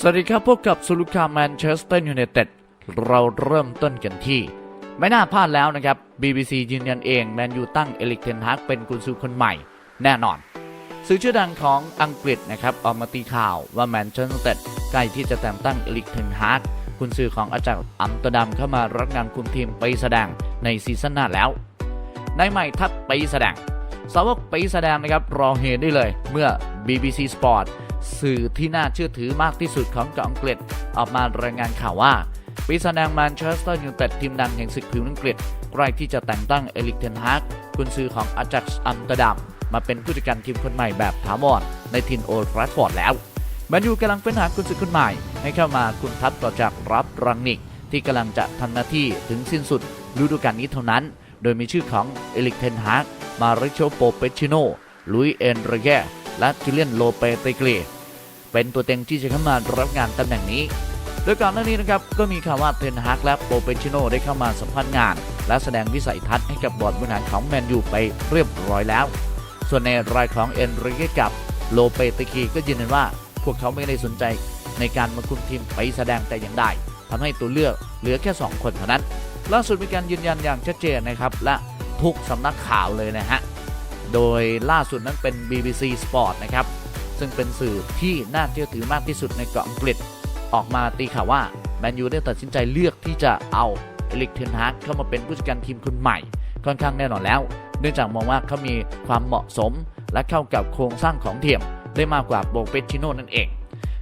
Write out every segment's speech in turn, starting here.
สวัสดีครับพบกับสุลุคาแมนเชสเตอร์ยูไนเต็ดเราเริ่มต้นกันที่ ไม่น่าพลาดแล้วนะครับ BBC ยืนยันเองแมนยูตั้งเอลิกเทนฮากเป็นกุนซือคนใหม่แน่นอน สื่อชื่อดังของอังกฤษนะครับออกมาตีข่าวว่าแมนเชสเตอร์ใกล้ที่จะแต่งตั้งเอลิกเทนฮากกุนซือของอาจารย์อัมตดัมเข้ามารับงานคุมทีมไปแสดงในซีซั่นหน้าแล้วในใหม่ทัพไปแสดงสาวกไปแสดงนะครับรอเฮได้เลยเมื่อ BBC Sport สื่อที่น่าเชื่อถือมากที่สุดของเกาะอังกฤษ ออกมารายงานข่าวว่าปีแดงแมนเชสเตอร์ยูไนเต็ดทีมดังแห่งศึกผิวอังกฤษใกล้ที่จะแต่งตั้งเอลิกเทนฮากกุนซือของอาจักซ์อัมสเตอร์ดัมมาเป็นผู้จัดการทีมคนใหม่แบบถาวรในทินโอลด์แทราฟฟอร์ดแล้วแมนยูกำลังเฟ้นหากุนซือคนใหม่ ให้เข้ามาคุมทัพต่อจากรับรังนิก ที่กำลังจะทำหน้าที่ถึงสิ้นสุดฤดูกาลนี้เท่านั้น โดยมีชื่อของเอลิกเทนฮากมาริโชโปเปชิโนลุยเอนเรเกและจูเลียนโลเปเตเกร เป็นตัวเต็งที่จะเข้ามารับงานตำแหน่งนี้ โดยก่อนหน้านี้นะครับก็มีข่าวว่าเทนฮากและโปเปชิโนได้เข้ามาสัมภาษณ์งาน และแสดงวิสัยทัศน์ให้กับบอร์ดบริหารของแมนยูไปเรียบร้อยแล้ว ส่วนในรายของเอ็นริเกกับโลเปเตกีก็ยืนยันว่าพวกเขาไม่ได้สนใจในการมาคุมทีมไปแสดงแต่อย่างใดทำให้ตัวเลือกเหลือแค่ 2 คนเท่านั้น ล่าสุดมีการยืนยันอย่างชัดเจนนะครับ และทุกสำนักข่าวเลยนะฮะ โดยล่าสุดนั้นเป็น BBC Sport นะครับ ซึ่งเป็นสื่อที่น่าเชื่อถือมากที่สุดในเกาะอังกฤษ ออกมาตีข่าวว่าแมนยูได้ตัดสินใจเลือกที่จะเอาเอลิกเทนฮากเข้ามาเป็นผู้จัดการทีมคนใหม่ ค่อนข้างแน่นอนแล้ว เนื่องจากมองว่าเขามีความเหมาะสม และเข้ากับโครงสร้างของทีมได้มากกว่าโบเปชิโนนั่นเอง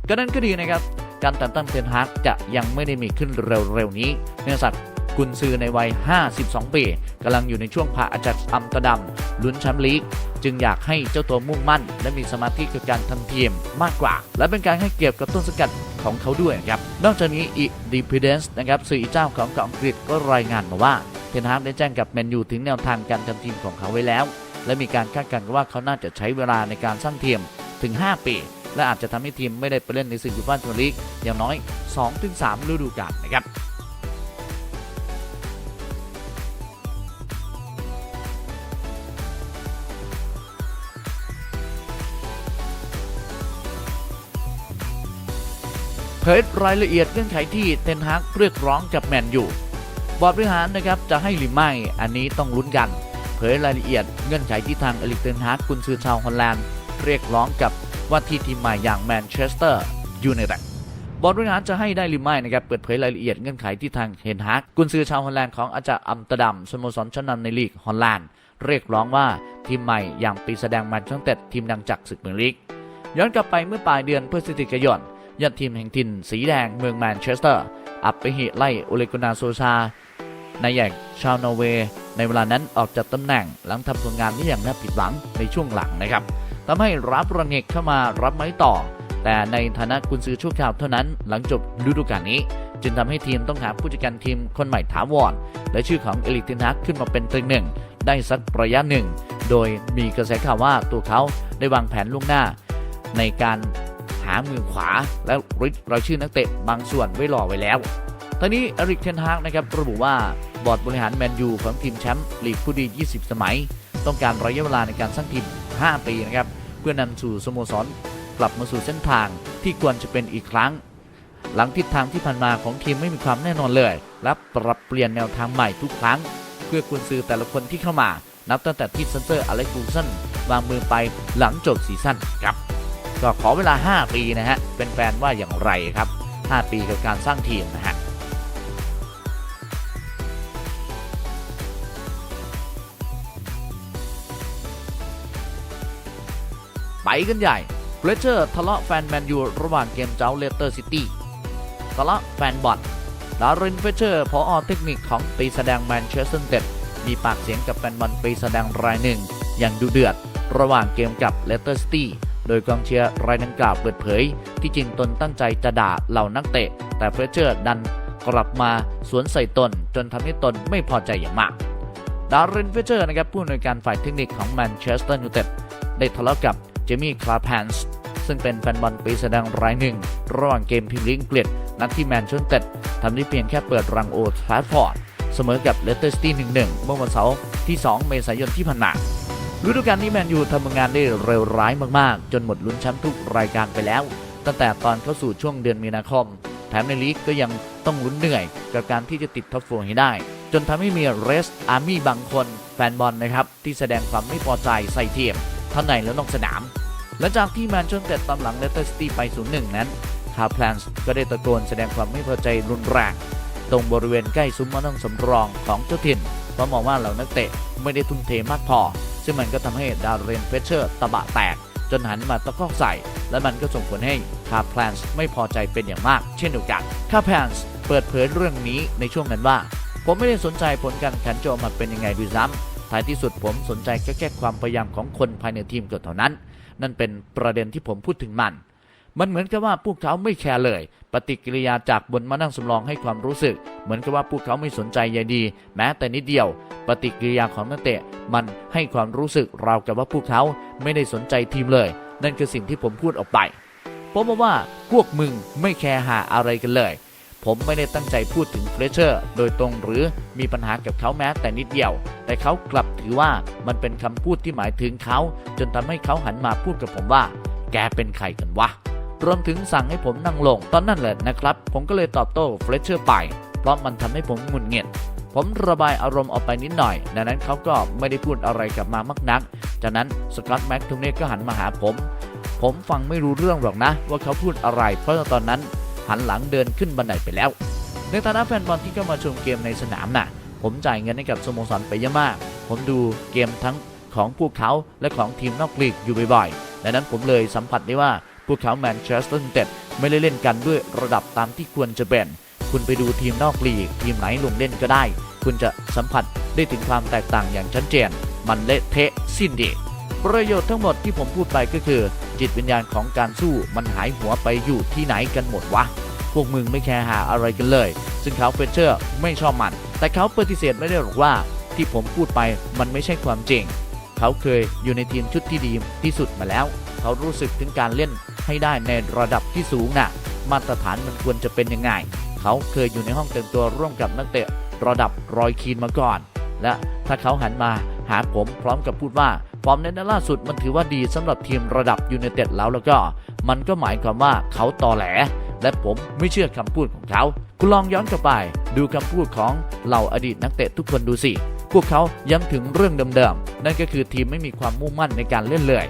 ก็นั้นก็ดีนะครับการแต่งตั้งเทนฮากจะยังไม่ได้มีขึ้นเร็วๆนี้ เนื่องจาก กุนซือในวัย 52 ปีกำลังอยู่ในช่วงพาอาจักอัมตอร์ดัมลุ้นแชมป์ลีก จึงอยากให้เจ้าตัวมุ่งมั่น และมีสมาธิกับการทำทีมมากกว่า และเป็นการให้เกียรติกับต้นสกัดของเขาด้วยนะครับ นอกจากนี้อีดีพ d เดนส์นะครับสื่ออีเจ้าของเกาะอังกฤษก็รายงานมาว่าเทนฮากได้แจ้งกับแมนยูถึงแนวทางการทำทีมของเขาไว้แล้ว และมีการคาดการณ์ว่าเขาน่าจะใช้เวลาในการสร้างทีมถึง 5 ปีและอาจจะทำให้ทีมไม่ได้ไปเล่นในศึกยูฟ่าแชมเปี้ยนลีกอย่างน้อย 2-3 ฤดูกาลนะครับ เผยรายละเอียดเงื่อนไขที่เทนฮากเรียกร้องกับแมนยูบอร์ดบริหารนะครับจะให้หรือไม่อันนี้ต้องลุ้นกัน เผยรายละเอียดเงื่อนไขที่ทางเอลิกเทนฮากกุนซือชาวฮอลแลนด์เรียกร้องกับว่าที่ทีมใหม่อย่างแมนเชสเตอร์ยูไนเต็ดบอร์ดบริหารจะให้ได้หรือไม่นะครับเปิดเผยรายละเอียดเงื่อนไขที่ทางเฮนฮากกุนซือชาวฮอลแลนด์ของอาจารย์อัมสเตดัมสโมสรชั้นนำในลีกฮอลแลนด์เรียกร้องว่าทีมใหม่อย่างปีแสดงแมนเชสเตอร์ทีมดังจากศึกเมืองลีกย้อนกลับไปเมื่อปลายเดือนพฤศจิกายน ยอดทีมแห่งถิ่นสีแดงเมืองแมนเชสเตอร์ อับไปหิไล่อเลกุนาโซชานายใหญ่ชาวนอร์เวย์ในเวลานั้นออกจากตำแหน่งหลังทำผลงานที่อย่างน่าผิดหวังในช่วงหลังนะครับทำให้รับรังเอกเข้ามารับไม้ต่อ แต่ในฐานะกุนซือชั่วคราวเท่านั้นหลังจบฤดูกาลนี้ จึงทำให้ทีมต้องหาผู้จัดการทีมคนใหม่ถาวรและชื่อของเอลิกเทนฮักขึ้นมาเป็นต็งหนึ่ง ได้สักระยะหนึ่ง โดยมีกระแสข่าวว่าตัวเขาได้วางแผนล่วงหน้า ในการ หามือขวา และริดรายชื่อนักเตะบางส่วนไว้รอไว้แล้วตอนนี้อริกเทนฮากนะครับระบุว่าบอร์ดบริหารแมนยูของทีมแชมป์ลีกผู้ดี 20 สมัย ต้องการระยะเวลาในการสร้างทีม 5 ปีนะครับเพื่อนำสู่สโมสรกลับมาสู่เส้นทางที่ควรจะเป็นอีกครั้ง หลังทิศทางที่ผ่านมาของทีมไม่มีความแน่นอนเลย และปรับเปลี่ยนแนวทางใหม่ทุกครั้ง เพื่อกุนซือแต่ละคนที่เข้ามา นับตั้งแต่ที่เซนเตอร์อเล็กซ์ฟูสันวางมือไปหลังจบซีซั่นครับ ก็ขอเวลา 5 ปีนะฮะเป็นแฟนว่าอย่างไรครับ 5 ปีกับการสร้างทีมนะฮะไปกันใหญ่เฟลเชอร์ทะเลาะแฟนแมนยูระหว่างเกมเจ้าเลสเตอร์ซิตี้ทะเลาะแฟนบอลดารินเฟเชอร์พออเทคนิคของปีแสดงแมนเชสเตอร์เต็ดมีปากเสียงกับแฟนบอลปีแสดงรายหนึ่ง อย่างดุเดือด ระหว่างเกมกับเลสเตอร์ซิตี้ โดยกองเชียร์รายดังกล่าวเปิดเผย ที่จริงตนตั้งใจจะด่าเหล่านักเตะ แต่เฟเชอร์ดันกลับมาสวนใส่ตน จนทำให้ตนไม่พอใจอย่างมาก ดารินเฟเชอร์นะครับผู้อำนวยการฝ่ายเทคนิคของแมนเชสเตอร์ยูไนเต็ดได้ทะเลาะกับเจมี่คลาแพนส์ซึ่งเป็นแฟนบอลปีแสดงรายหนึ่ง ระหว่างเกมพรีเมียร์ลีกอังกฤษนัดที่แมนเชสเตอร์ทำได้เพียงแค่เปิดรังโอทราฟฟอร์ดเสมอกับเลสเตอร์ซิตี้1-1 เมื่อวันเสาร์ที่ 2 เมษายนที่ผ่านมา ฤดูกาลนี้แมนยูทำงานได้เร็วร้ายมากๆ จนหมดลุ้นแชมป์ทุกรายการไปแล้ว ตั้งแต่ตอนเข้าสู่ช่วงเดือนมีนาคม แถมในลีกก็ยังต้องลุ้นเหนื่อยกับการที่จะติดท็อปโฟร์ให้ได้ จนทำให้มีเรสอาร์มี่บางคนแฟนบอลนะครับที่แสดงความไม่พอใจใส่ทีมทั้งในและนอกสนามหลังจากที่แมนเชสเตอร์ตามหลังเลสเตอร์ซิตี้ไป 0-1 นั้นคาร์พลนส์ก็ได้ตะโกนแสดงความไม่พอใจรุนแรงตรงบริเวณใกล้ซุ้มมานั่งสำรองของเจ้าถิ่นเพราะมองว่าเหล่านักเตะไม่ได้ทุ่มเทมากพอ ซึ่งมันก็ทำให้ดาวเรนเฟเชอร์ตะบะแตก จนหันมาตะคอกใส่ และมันก็ส่งผลให้คาร์พลนส์ไม่พอใจเป็นอย่างมาก เช่นเดียวกันคาร์พลนส์เปิดเผยเรื่องนี้ในช่วงนั้นว่า ผมไม่ได้สนใจผลการแข่งจะออกมาเป็นยังไงด้วยซ้ำท้ายที่สุดผมสนใจแค่แค่ความพยายามของคนภายในทีมก็เท่านั้น นั่นเป็นประเด็นที่ผมพูดถึงมัน มันเหมือนกับว่าพวกเขาไม่แคร์เลย ปฏิกิริยาจากบนมานั่งสำรองให้ความรู้สึก เหมือนกับว่าพวกเขาไม่สนใจใยดี แม้แต่นิดเดียว ปฏิกิริยาของนักเตะ มันให้ความรู้สึกราวกับว่าพวกเขาไม่ได้สนใจทีมเลย นั่นคือสิ่งที่ผมพูดออกไปผมบอกว่าพวกมึงไม่แคร์หาอะไรกันเลย ผมไม่ได้ตั้งใจพูดถึงเฟรเชอร์ โดยตรงหรือมีปัญหากับเขาแม้แต่นิดเดียว แต่เขากลับถือว่ามันเป็นคำพูดที่หมายถึงเขา จนทำให้เขาหันมาพูดกับผมว่า แกเป็นใครกันวะ รวมถึงสั่งให้ผมนั่งลงตอนนั้นแหละนะครับ ผมก็เลยตอบโต้เฟรเชอร์ไป เพราะมันทำให้ผมหงุดหงิด ผมระบายอารมณ์ออกไปนิดหน่อยดังนั้นเขาก็ไม่ได้พูดอะไรกลับมามากนัก จากนั้นสกอตต์แม็กทุกเน่ก็หันมาหาผม ผมฟังไม่รู้เรื่องหรอกนะ ว่าเขาพูดอะไร เพราะตอนนั้นหันหลังเดินขึ้นบันไดไปแล้ว ในฐานะแฟนบอลที่เข้ามาชมเกมในสนามน่ะ ผมจ่ายเงินให้กับสโมสรไปเยอะมาก ผมดูเกมทั้งของพวกเขาและของทีมนอกลีกอยู่บ่อยๆดังนั้นผมเลยสัมผัสได้ว่า พวกเขาแมนเชสเตอร์ยูไนเต็ดไม่ได้เล่นกันด้วยระดับตามที่ควรจะเป็น คุณไปดูทีมนอกลีก ทีมไหนลงเล่นก็ได้ คุณจะสัมผัสได้ถึงความแตกต่างอย่างชัดเจน มันเละเทะสิ้นดี ประโยชน์ทั้งหมดที่ผมพูดไปก็คือ จิตวิญญาณของการสู้มันหายหัวไปอยู่ที่ไหนกันหมดวะพวกมึงไม่แคร์หาอะไรกันเลย ซึ่งเขาเฟเชอร์ไม่ชอบมัน แต่เขาปฏิเสธไม่ได้หรอกว่า ที่ผมพูดไปมันไม่ใช่ความจริง เขาเคยอยู่ในทีมชุดที่ดีที่สุดมาแล้ว เขารู้สึกถึงการเล่นให้ได้ในระดับที่สูงน่ะ มาตรฐานมันควรจะเป็นยังไง เขาเคยอยู่ในห้องแต่งตัวร่วมกับนักเตะระดับรอยคีนมาก่อน และถ้าเขาหันมาหาผมพร้อมกับพูดว่าฟอร์มในนัดล่าสุดมันถือว่าดีสำหรับทีมระดับยูไนเต็ดแล้วแล้วก็ มันก็หมายความว่าเขาตอแหล และผมไม่เชื่อคำพูดของเขา คุณลองย้อนกลับไป ดูคำพูดของเหล่าอดีตนักเตะทุกคนดูสิ พวกเขาย้ำถึงเรื่องเดิมๆ นั่นก็คือทีมไม่มีความมุ่งมั่นในการเล่นเลย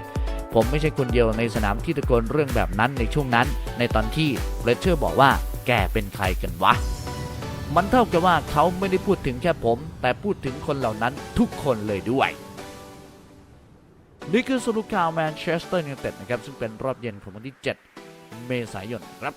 ผมไม่ใช่คนเดียวในสนามที่ตะโกนเรื่องแบบนั้นในช่วงนั้น ในตอนที่เรเชอร์บอกว่าแกเป็นใครกันวะ มันเท่ากับว่าเขาไม่ได้พูดถึงแค่ผม แต่พูดถึงคนเหล่านั้นทุกคนเลยด้วยนี่คือสรุปข่าวแมนเชสเตอร์ยูไนเต็ดนะครับ ซึ่งเป็นรอบเย็นของวันที่ 7 เมษายนครับ